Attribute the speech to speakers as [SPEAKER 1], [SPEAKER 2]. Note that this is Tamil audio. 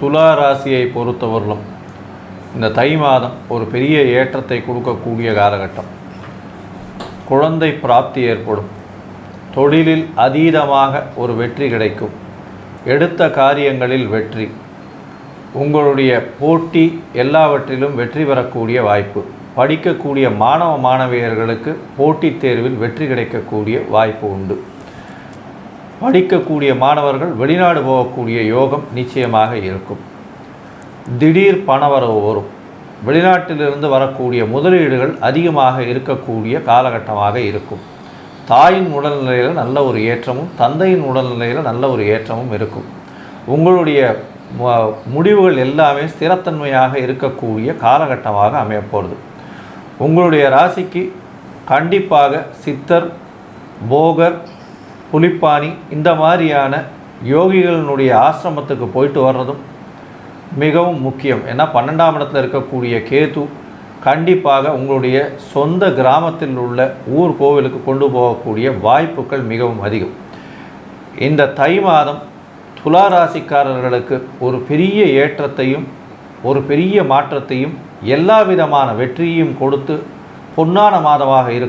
[SPEAKER 1] துலா ராசியை பொறுத்தவரையிலும் இந்த தை மாதம் ஒரு பெரிய ஏற்றத்தை கொடுக்கக்கூடிய காலகட்டம். குழந்தை பிராப்தி ஏற்படும். தொழிலில் அதீதமாக ஒரு வெற்றி கிடைக்கும். எடுத்த காரியங்களில் வெற்றி. உங்களுடைய போட்டி எல்லாவற்றிலும் வெற்றி பெறக்கூடிய வாய்ப்பு. படிக்கக்கூடிய மாணவ மாணவியர்களுக்கு போட்டித் தேர்வில் வெற்றி கிடைக்கக்கூடிய வாய்ப்பு உண்டு. படிக்கக்கூடிய மாணவர்கள் வெளிநாடு போகக்கூடிய யோகம் நிச்சயமாக இருக்கும். திடீர் பணவரவு வரும். வெளிநாட்டிலிருந்து வரக்கூடிய முதலீடுகள் அதிகமாக இருக்கக்கூடிய காலகட்டமாக இருக்கும். தாயின் உடல்நிலையில் நல்ல ஒரு ஏற்றமும் தந்தையின் உடல்நிலையில் நல்ல ஒரு ஏற்றமும் இருக்கும். உங்களுடைய முடிவுகள் எல்லாமே ஸ்திரத்தன்மையாக இருக்கக்கூடிய காலகட்டமாக அமையப்போகிறது உங்களுடைய ராசிக்கு கண்டிப்பாக சித்தர் போகர் புலிப்பாணி இந்த மாதிரியான யோகிகளினுடைய ஆசிரமத்துக்கு போயிட்டு வர்றதும் மிகவும் முக்கியம். ஏன்னா பன்னெண்டாம் இடத்துல இருக்கக்கூடிய கேது கண்டிப்பாக உங்களுடைய சொந்த கிராமத்தில் உள்ள ஊர் கோவிலுக்கு கொண்டு போகக்கூடிய வாய்ப்புகள் மிகவும் அதிகம். இந்த தை மாதம் துலா ராசிக்காரர்களுக்கு ஒரு பெரிய ஏற்றத்தையும் ஒரு பெரிய மாற்றத்தையும் எல்லா விதமான வெற்றியையும் கொடுத்து பொன்னான மாதமாக இருக்கும்.